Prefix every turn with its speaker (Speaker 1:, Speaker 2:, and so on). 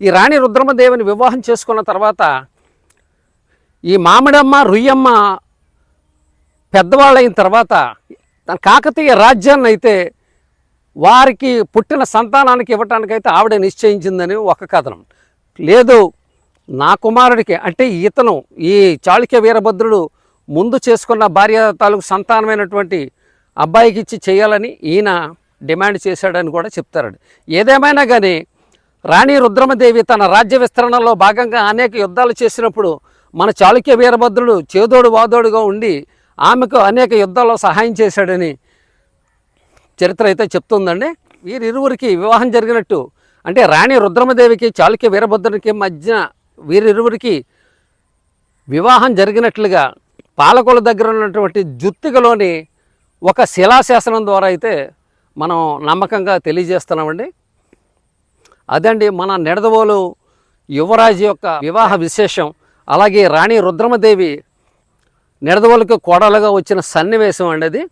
Speaker 1: ఈ రాణి రుద్రమదేవిని వివాహం చేసుకున్న తర్వాత ఈ మామిడమ్మ రుయ్యమ్మ పెద్దవాళ్ళైన తర్వాత తన కాకతీయ రాజ్యాన్ని అయితే వారికి పుట్టిన సంతానానికి ఇవ్వటానికైతే ఆవిడ నిశ్చయించిందని ఒక కథనం. లేదు నా కుమారుడికి అంటే ఇతను ఈ చాళుక్య వీరభద్రుడు ముందు చేసుకున్న భార్య తాలూకు సంతానమైనటువంటి అబ్బాయికి ఇచ్చి చేయాలని ఈయన డిమాండ్ చేశాడని కూడా చెప్తారండి. ఏదేమైనా కానీ రాణి రుద్రమదేవి తన రాజ్య విస్తరణలో భాగంగా అనేక యుద్ధాలు చేసినప్పుడు మన చాళుక్య వీరభద్రుడు చేదోడు వాదోడుగా ఉండి ఆమెకు అనేక యుద్ధాల్లో సహాయం చేశాడని చరిత్ర అయితే చెప్తుందండి. వీరిరువురికి వివాహం జరిగినట్టు అంటే రాణి రుద్రమదేవికి చాళుక్య వీరభద్రునికి మధ్య వీరిరువురికి వివాహం జరిగినట్లుగా పాలకుల దగ్గర ఉన్నటువంటి జుత్తికలోని ఒక శిలాశాసనం ద్వారా అయితే మనం నమ్మకంగా తెలియజేస్తున్నామండి. అదండి మన నిడదవోలు యువరాజు యొక్క వివాహ విశేషం. అలాగే రాణి రుద్రమదేవి నిడదవోలుకు కోడలుగా వచ్చిన సన్నివేశం అండి అది.